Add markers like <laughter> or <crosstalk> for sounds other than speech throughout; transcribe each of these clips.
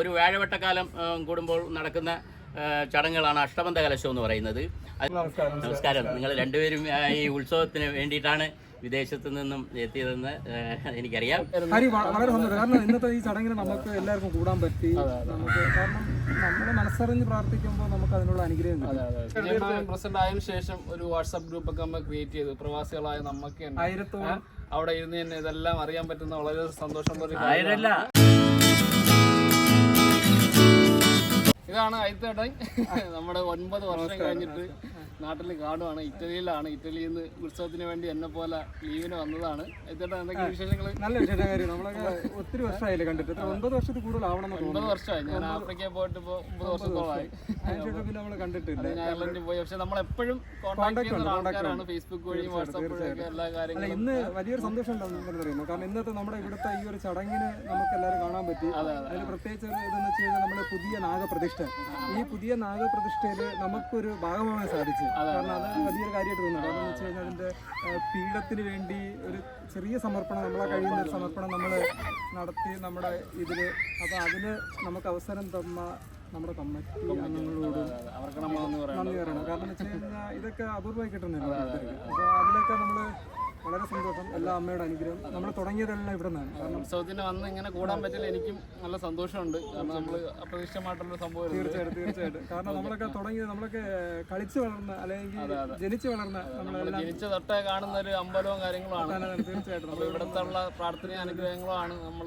ഒരു വ്യാഴവട്ടക്കാലം കൂടുമ്പോൾ നടക്കുന്ന ചടങ്ങുകളാണ് അഷ്ടബന്ധ കലശം എന്ന് പറയുന്നത്. നമസ്കാരം നിങ്ങൾ രണ്ടുപേരും ഈ ഉത്സവത്തിന് വേണ്ടിയിട്ടാണ് വിദേശത്ത് നിന്നും എത്തിയതെന്ന് എനിക്കറിയാം. ഹരി വളരെ സന്തോഷം. കാരണം ഇന്നത്തെ ഈ ചടങ്ങിന് നമുക്ക് എല്ലാവർക്കും കൂടാൻ പറ്റി. നമുക്ക് കാരണം നമ്മൾ മനസ്സറിഞ്ഞ് പ്രാർത്ഥിക്കുമ്പോൾ നമുക്ക് അതിനുള്ള അനുഗ്രഹം പ്രസിഡന്റ് ആയതിനു ശേഷം ഒരു വാട്സാപ്പ് ഗ്രൂപ്പ് ഒക്കെ നമ്മൾ ക്രിയേറ്റ് ചെയ്തു. പ്രവാസികളായ നമുക്ക് ആയിരത്തോളം അവിടെ ഇരുന്ന് തന്നെ ഇതെല്ലാം അറിയാൻ പറ്റുന്ന വളരെ സന്തോഷം പോലെ ആയിരല്ല ഇതാണ് അയത്തേട്ടൻ നമ്മുടെ ഒൻപത് വർഷം കഴിഞ്ഞിട്ട് നാട്ടിൽ കാണുവാണ്. ഇറ്റലിയിലാണ്. ഇറ്റലിയിൽ നിന്ന് ഉത്സവത്തിന് വേണ്ടി എന്നെ പോലെ ലീവിന് വന്നതാണ്. അയത്തേട്ടൻ എന്തൊക്കെ വിശേഷങ്ങൾ നല്ല നമ്മളൊക്കെ ഒത്തിരി വർഷമായില്ലേ കണ്ടിട്ട്. ഒമ്പത് വർഷത്തിൽ കൂടുതൽ ആവണം ഒമ്പത് വർഷമായി. ഞാൻ ആഫ്രിക്കയിൽ പോയിട്ട് ഇപ്പോൾ ഒമ്പത് വർഷത്തോളമായി അതിനുശേഷം പിന്നെ നമ്മൾ കണ്ടിട്ടില്ല. അയർലൻഡിൽ പോയി. പക്ഷെ നമ്മൾ എപ്പോഴും കോൺടാക്ട് ചെയ്യുന്ന ആൾക്കാരാണ് ഫേസ്ബുക്ക് വഴിയും വാട്സാപ്പ് വഴിയും എല്ലാ കാര്യങ്ങളും ഇന്ന് വലിയൊരു സന്തോഷം ഉണ്ടെന്ന് പറയുന്നു കാരണം ഇന്നത്തെ നമ്മുടെ ഇവിടുത്തെ ഈ ഒരു ചടങ്ങിന് നമുക്ക് എല്ലാവരും കാണാൻ പറ്റി. അതിൽ പ്രത്യേകിച്ച് ഒരു ഇതെന്ന് വെച്ച് കഴിഞ്ഞാൽ നമ്മുടെ പുതിയ നാഗപ്രതിഷ്ഠ. ഈ പുതിയ നാഗപ്രതിഷ്ഠയിൽ നമുക്കൊരു ഭാഗമാകാൻ സാധിച്ചു. കാരണം അത്. വലിയൊരു കാര്യമായിട്ട് തോന്നുന്നു കാരണം എന്ന് വെച്ച് കഴിഞ്ഞാൽ അതിന്റെ ആ, പീഠത്തിന് വേണ്ടി ഒരു ചെറിയ സമർപ്പണം നമ്മളെ കഴിയുന്ന ഒരു സമർപ്പണം നമ്മൾ നടത്തി നമ്മുടെ ഇതിൽ. അപ്പൊ അതിന് നമുക്ക് അവസരം തന്ന നമ്മുടെ കമ്മിറ്റി അംഗങ്ങളോടും അവർക്ക് നന്ദി പറയണം. കാരണം എന്ന് വെച്ച് കഴിഞ്ഞാൽ ഇതൊക്കെ അപൂർവമായി കിട്ടുന്നില്ല. അപ്പോൾ അതിലൊക്കെ നമ്മൾ വളരെ സന്തോഷം എല്ലാ അമ്മയുടെ അനുഗ്രഹം. നമ്മൾ തുടങ്ങിയതെല്ലാം ഇവിടെ നിന്നാണ്. കാരണം ഉത്സവത്തിന് വന്ന് ഇങ്ങനെ കൂടാൻ പറ്റില്ല എനിക്കും നല്ല സന്തോഷമുണ്ട്. കാരണം നമ്മൾ അപ്രതീക്ഷിതമായിട്ടുള്ള സംഭവം തീർച്ചയായിട്ടും തീർച്ചയായിട്ടും. കാരണം നമ്മളൊക്കെ തുടങ്ങിയത് നമ്മളൊക്കെ കളിച്ചു വളർന്ന അല്ലെങ്കിൽ ജനിച്ചു വളർന്ന നമ്മളെല്ലാം ജനിച്ച തൊട്ടേ കാണുന്ന ഒരു അമ്പലവും കാര്യങ്ങളുമാണ്. തീർച്ചയായിട്ടും അപ്പോൾ ഇവിടുത്തെ ഉള്ള പ്രാർത്ഥനയും അനുഗ്രഹങ്ങളുമാണ്. നമ്മൾ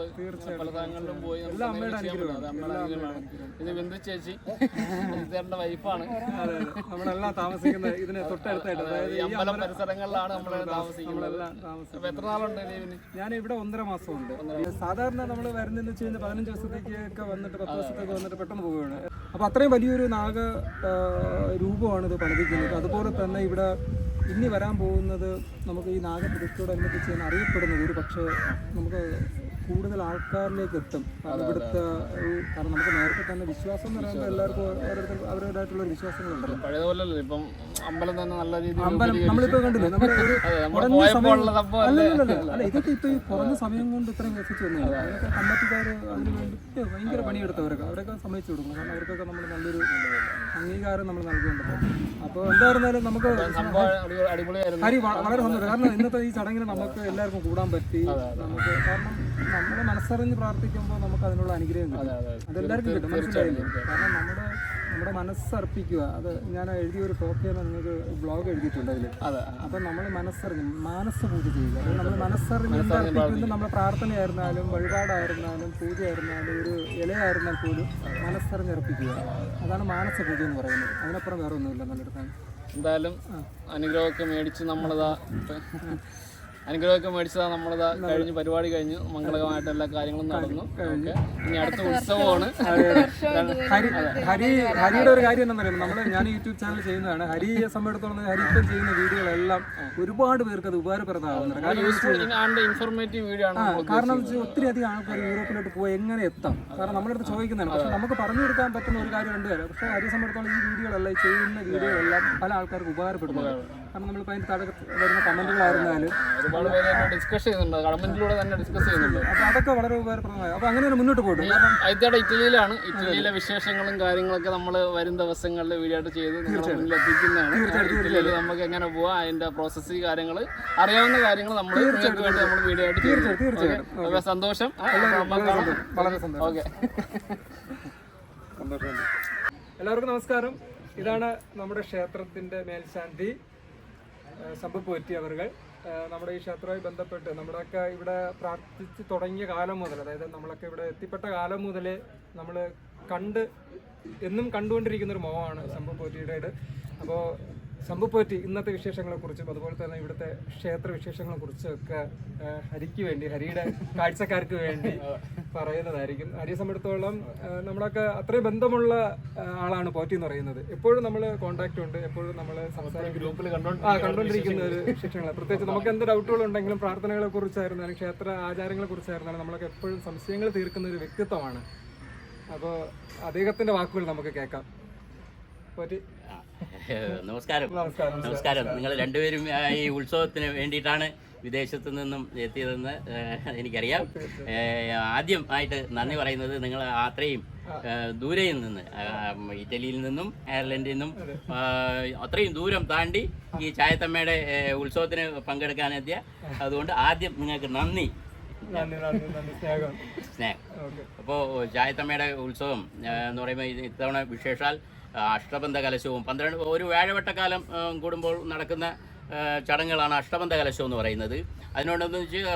പല സ്ഥലങ്ങളിലും പോയി എല്ലാ അമ്മയുടെ അനുഗ്രഹമാണ്. ഇത് ബിന്ദു ചേച്ചി <laughs> ബിന്ദുചേട്ടന്റെ വൈഫാണ്. നമ്മളെല്ലാം താമസിക്കുന്നത് ഇതിന് തൊട്ടടുത്തായിട്ട് അതായത് ഈ അമ്പലം പരിസരങ്ങളിലാണ് നമ്മൾ താമസിക്കുന്നത്. എത്ര നാളുണ്ട് ലീവിന് ഞാൻ ഇവിടെ ഒന്നര മാസമുണ്ട്. സാധാരണ നമ്മൾ വരുന്നതെന്ന് വെച്ച് കഴിഞ്ഞാൽ പതിനഞ്ച് ദിവസത്തേക്കൊക്കെ വന്നിട്ട് പത്ത് ദിവസത്തേക്ക് വന്നിട്ട് പെട്ടെന്ന് പോവുകയാണ്. അപ്പോൾ അത്രയും വലിയൊരു നാഗ രൂപമാണ് ഇത് പണിതിക്കുന്നത് അതുപോലെ തന്നെ ഇവിടെ ഇനി വരാൻ പോകുന്നത് നമുക്ക് ഈ നാഗപ്രതിഷ്ഠയോടനുബന്ധിച്ച് അറിയപ്പെടുന്നത് ഒരു പക്ഷേ നമുക്ക് കൂടുതൽ ആൾക്കാരിലേക്ക് എത്തും. ഇവിടുത്തെ കാരണം നമുക്ക് നേരത്തെ തന്നെ വിശ്വാസം എന്ന് പറയുമ്പോൾ എല്ലാവർക്കും ഓരോരുത്തർ അവരുടേതായിട്ടുള്ള വിശ്വാസങ്ങളുണ്ടല്ലോ പഴയതുപോലല്ലോ ഇപ്പം അമ്പലം തന്നെ നല്ല രീതിയിൽ അമ്പലം നമ്മളിപ്പോൾ കണ്ടില്ലേ നമ്മുടെ ഒരു കുറഞ്ഞ സമയം അല്ല? അല്ല, ഇതൊക്കെ ഇപ്പൊ ഈ കുറഞ്ഞ സമയം കൊണ്ട് ഇത്രയും എത്തിച്ചു വന്നത് അതൊക്കെ കമ്മിറ്റിക്കാർ അതിന് വേണ്ടിയിട്ട് ഭയങ്കര പണിയെടുത്തവരൊക്കെ അവരൊക്കെ സമ്മതിച്ചു കൊടുക്കണം കാരണം അവർക്കൊക്കെ നമ്മൾ നല്ലൊരു അംഗീകാരം നമ്മൾ നൽകുന്നുണ്ടല്ലോ അപ്പോൾ എന്തായിരുന്നാലും നമുക്ക് ഹരി വളരെ സന്തോഷം. കാരണം ഇന്നത്തെ ഈ ചടങ്ങിന് നമുക്ക് എല്ലാവർക്കും കൂടാൻ പറ്റി. നമുക്ക് കാരണം നമ്മൾ മനസ്സറിഞ്ഞ് പ്രാർത്ഥിക്കുമ്പോൾ നമുക്ക് അതിനുള്ള അനുഗ്രഹം കിട്ടും. അതെല്ലാവർക്കും കിട്ടും. മനസ്സിലായില്ലേ? കാരണം നമ്മുടെ നമ്മുടെ മനസ്സർപ്പിക്കുക അത് ഞാൻ എഴുതിയ ഒരു ടോപ്പിയാണ് നിങ്ങൾക്ക് ബ്ലോഗ് എഴുതിയിട്ടുണ്ട് അതിൽ അതെ. അപ്പം നമ്മൾ മനസ്സറിഞ്ഞ് മാനസ് പൂജ ചെയ്യുക. നമ്മൾ മനസ്സറിഞ്ഞ് അർപ്പിക്കുന്നത് നമ്മുടെ പ്രാർത്ഥനയായിരുന്നാലും വഴിപാടായിരുന്നാലും പൂജയായിരുന്നാലും ഒരു ഇലയായിരുന്നാൽ പോലും മനസ്സറിഞ്ഞർപ്പിക്കുക അതാണ് മാനസ പൂജ എന്ന് പറയുന്നത്. അതിനപ്പുറം വേറെ ഒന്നുമില്ല നല്ലെടുക്കാൻ എന്തായാലും അനുഗ്രഹമൊക്കെ മേടിച്ച് നമ്മളിതാ അനുഗ്രഹമൊക്കെ മേടിച്ചതാ നമ്മളത് കഴിഞ്ഞ് പരിപാടി കഴിഞ്ഞു മംഗളകരമായിട്ട് എല്ലാ കാര്യങ്ങളും നടന്നു. ഇനി അടുത്ത ഉത്സവമാണ്. ഹരി ഹരി ഹരിയുടെ ഒരു കാര്യം എന്താ അറിയാം നമ്മൾ ഞാൻ യൂട്യൂബ് ചാനൽ ചെയ്യുന്നതാണ്. ഹരിയെ സംബന്ധിച്ചിടത്തോളം ഹരി ഇപ്പം ചെയ്യുന്ന വീഡിയോകളെല്ലാം ഒരുപാട് പേർക്ക് അത് ഉപകാരപ്രദമാകുന്നുണ്ട്. കാരണം യൂസ്ഫുൾ ഇൻഫോർമേറ്റീവ് വീഡിയോ ആണ് കാരണം ഒത്തിരി അധികം ആൾക്കാർ യൂറോപ്പിലോട്ട് പോയി എങ്ങനെ എത്താം? കാരണം നമ്മുടെ അടുത്ത് ചോദിക്കുന്നതാണ്. പക്ഷെ നമുക്ക് പറഞ്ഞു കൊടുക്കാൻ പറ്റുന്ന ഒരു കാര്യം ഉണ്ട് കാര്യം പക്ഷേ ഹരിയെ സംബന്ധിച്ചിടത്തോളം ഈ വീഡിയോകളെല്ലാം ചെയ്യുന്ന വീഡിയോകളെല്ലാം പല ആൾക്കാർക്ക് ഉപകാരപ്പെടുന്നുണ്ട്. കാരണം നമ്മൾ അതിന് താഴെ വരുന്ന കമന്റുകളായിരുന്നാലും. ഒരുപാട് പേര് ഡിസ്കസ് ചെയ്യുന്നുണ്ട്. കമന്റിലൂടെ തന്നെ ഡിസ്കസ് ചെയ്യുന്നുണ്ട്. അപ്പോൾ അതൊക്കെ വളരെ ഉപകാരപ്രദമായി. അപ്പോൾ അങ്ങനെ മുന്നോട്ട് പോയിട്ടു കാരണം ഇറ്റലിയിലാണ്. ഇറ്റലിയിലെ വിശേഷങ്ങളും കാര്യങ്ങളൊക്കെ നമ്മൾ വരും ദിവസങ്ങളിൽ വീഡിയോ ആയിട്ട് ചെയ്ത് എത്തിക്കുന്നതാണ്. ഇറ്റലിയിൽ നമുക്ക് എങ്ങനെ പോവാം അതിന്റെ പ്രോസസ്സ് കാര്യങ്ങൾ അറിയാവുന്ന കാര്യങ്ങൾ നമ്മൾ വേണ്ടി നമ്മൾ വീഡിയോ ആയിട്ട് തീർച്ചയായിട്ടും സന്തോഷം. വളരെ സന്തോഷം. ഓക്കെ. സന്തോഷമുണ്ട് എല്ലാവർക്കും നമസ്കാരം. ഇതാണ് നമ്മുടെ ക്ഷേത്രത്തിന്റെ മേൽശാന്തി. ശംഭു പോറ്റി അവർ നമ്മുടെ ഈ ക്ഷേത്രവുമായി ബന്ധപ്പെട്ട് നമ്മുടെയൊക്കെ ഇവിടെ പ്രാർത്ഥിച്ച് തുടങ്ങിയ കാലം മുതൽ അതായത് നമ്മളൊക്കെ ഇവിടെ എത്തിപ്പെട്ട കാലം മുതൽ നമ്മൾ കണ്ട് എന്നും കണ്ടുകൊണ്ടിരിക്കുന്ന ഒരു മോഹമാണ് ശംഭു പോറ്റിയുടേത്. അപ്പോൾ ശംഭു ഇന്നത്തെ വിശേഷങ്ങളെ കുറിച്ചും അതുപോലെ തന്നെ ഇവിടുത്തെ ക്ഷേത്ര വിശേഷങ്ങളെ കുറിച്ചും ഒക്കെ ഹരിക്ക് വേണ്ടി ഹരിയുടെ കാഴ്ചക്കാർക്ക് വേണ്ടി പറയുന്നതായിരിക്കും. ഹരിയെ സംബന്ധിച്ചിടത്തോളം നമ്മളൊക്കെ അത്രയും ബന്ധമുള്ള ആളാണ് പോറ്റി എന്ന് പറയുന്നത്. എപ്പോഴും നമ്മൾ കോണ്ടാക്ട് ഉണ്ട് എപ്പോഴും നമ്മൾ ഗ്രൂപ്പിൽ ആ കണ്ടുകൊണ്ടിരിക്കുന്ന ഒരു വിശേഷങ്ങൾ പ്രത്യേകിച്ച് നമുക്ക് എന്ത് ഡൗട്ടുകൾ ഉണ്ടെങ്കിലും പ്രാർത്ഥനകളെ കുറിച്ചായിരുന്നാലും ക്ഷേത്ര ആചാരങ്ങളെ കുറിച്ചായിരുന്നാലും നമ്മളൊക്കെ എപ്പോഴും സംശയങ്ങൾ തീർക്കുന്ന ഒരു വ്യക്തിത്വമാണ്. അപ്പോൾ അദ്ദേഹത്തിന്റെ വാക്കുകൾ നമുക്ക് കേൾക്കാം. പോറ്റി. <laughs> നമസ്കാരം. നമസ്കാരം നമസ്കാരം. നിങ്ങൾ രണ്ടുപേരും ഈ ഉത്സവത്തിന് വേണ്ടിയിട്ടാണ് വിദേശത്ത് നിന്നും എത്തിയതെന്ന് എനിക്കറിയാം. ആദ്യം ആയിട്ട് നന്ദി പറയുന്നത് നിങ്ങൾ അത്രയും ദൂരയിൽ നിന്ന് ഇറ്റലിയിൽ നിന്നും അയർലൻഡിൽ നിന്നും അത്രയും ദൂരം താണ്ടി ഈ ചായത്തമ്മയുടെ ഉത്സവത്തിന് പങ്കെടുക്കാനെത്തിയ. അതുകൊണ്ട് ആദ്യം നിങ്ങൾക്ക് നന്ദി. സ്നേഹം. അപ്പോൾ ചായത്തമ്മയുടെ ഉത്സവം എന്ന് പറയുമ്പോൾ ഇത് ഇത്തവണ വിശേഷാൽ അഷ്ടബന്ധ കലശവും. പന്ത്രണ്ട് ഒരു വ്യാഴവട്ടക്കാലം കൂടുമ്പോൾ നടക്കുന്ന ചടങ്ങുകളാണ് അഷ്ടബന്ധ കലശം എന്ന് പറയുന്നത്. അതിനോടൊന്നിച്ച് വെച്ച്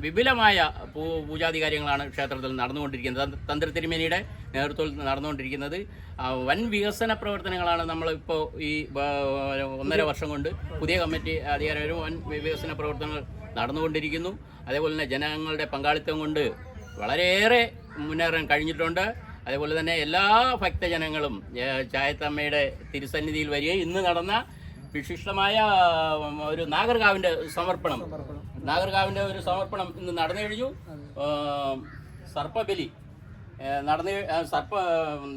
വിപുലമായ പൂ പൂജാതി കാര്യങ്ങളാണ് ക്ഷേത്രത്തിൽ നടന്നുകൊണ്ടിരിക്കുന്നത്. തന്ത്ര- തിരുമേനിയുടെ നേതൃത്വത്തിൽ നടന്നുകൊണ്ടിരിക്കുന്നത്. വൻ വികസന പ്രവർത്തനങ്ങളാണ് നമ്മളിപ്പോൾ ഈ ഒന്നര വർഷം കൊണ്ട് പുതിയ കമ്മിറ്റി അധികാരം വൻ വികസന പ്രവർത്തനങ്ങൾ നടന്നുകൊണ്ടിരിക്കുന്നു. അതേപോലെ തന്നെ ജനങ്ങളുടെ പങ്കാളിത്തം കൊണ്ട് വളരെയേറെ മുന്നേറാൻ കഴിഞ്ഞിട്ടുണ്ട്. അതേപോലെ തന്നെ എല്ലാ ഭക്തജനങ്ങളും ചായത്തമ്മയുടെ തിരുസന്നിധിയിൽ വരികയും ഇന്ന് നടന്ന വിശിഷ്ടമായ ഒരു നാഗർകാവിന്റെ സമർപ്പണം. നാഗർകാവിന്റെ ഒരു സമർപ്പണം ഇന്ന് നടന്നു കഴിഞ്ഞു. സർപ്പബലി നടന്നു സർപ്പ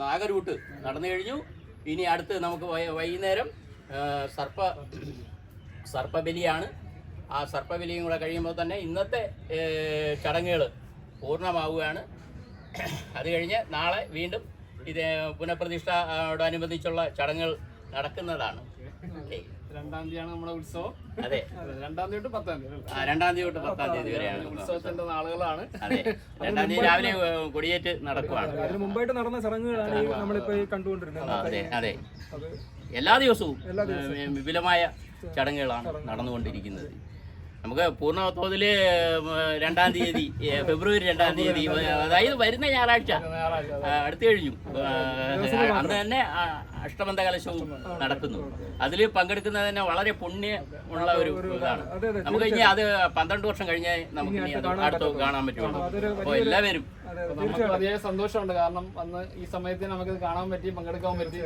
നാഗരൂട്ട് നടന്നു കഴിഞ്ഞു. ഇനി അടുത്ത് നമുക്ക് വൈകുന്നേരം സർപ്പ സർപ്പബലിയാണ്. ആ സർപ്പബലിയും കൂടെ കഴിയുമ്പോൾ തന്നെ ഇന്നത്തെ ചടങ്ങുകൾ പൂർണമാവുകയാണ്. അത് കഴിഞ്ഞ് നാളെ വീണ്ടും ഇത് പുനഃപ്രതിഷ്ഠയോടനുബന്ധിച്ചുള്ള ചടങ്ങുകൾ നടക്കുന്നതാണ്. രണ്ടാം തീയതിയാണ് നമ്മുടെ ഉത്സവം. അതെ. രണ്ടാം തീയതി പത്താം തീയതി ആ, രണ്ടാം തീയതി തൊട്ട് പത്താം തീയതി വരെയാണ് ഉത്സവത്തിന്റെ നാളുകളാണ്. അതെ. രണ്ടാം തീയതി രാവിലെ കൊടിയേറ്റ് നടക്കുവാണ്. അതിന് മുമ്പായിട്ട് നടന്ന ചടങ്ങുകളാണ് ഈ നമ്മളിപ്പോ കണ്ടുകൊണ്ടിരുന്നത്. അതെ അതെ. എല്ലാ ദിവസവും വിപുലമായ ചടങ്ങുകളാണ് നടന്നുകൊണ്ടിരിക്കുന്നത്. നമുക്ക് പൂർണ തോതിൽ രണ്ടാം തീയതി ഫെബ്രുവരി രണ്ടാം തീയതി അതായത് വരുന്ന ഞായറാഴ്ച അടുത്തു കഴിഞ്ഞു. അന്ന് തന്നെ അഷ്ടമന്ത അഷ്ടബന്ധ കലശവും നടക്കുന്നു. അതിൽ പങ്കെടുക്കുന്നത് തന്നെ വളരെ പുണ്യം ഉള്ള ഒരു ഇതാണ്. നമുക്ക് ഇനി അത് പന്ത്രണ്ട് വർഷം കഴിഞ്ഞാൽ നമുക്ക് ഇനി അത് അടുത്ത് കാണാൻ പറ്റുള്ളൂ. അപ്പോൾ എല്ലാവരും അതെ സന്തോഷമുണ്ട്. കാരണം അന്ന് ഈ സമയത്ത് നമുക്ക് കാണാൻ പറ്റി പങ്കെടുക്കാൻ പറ്റി.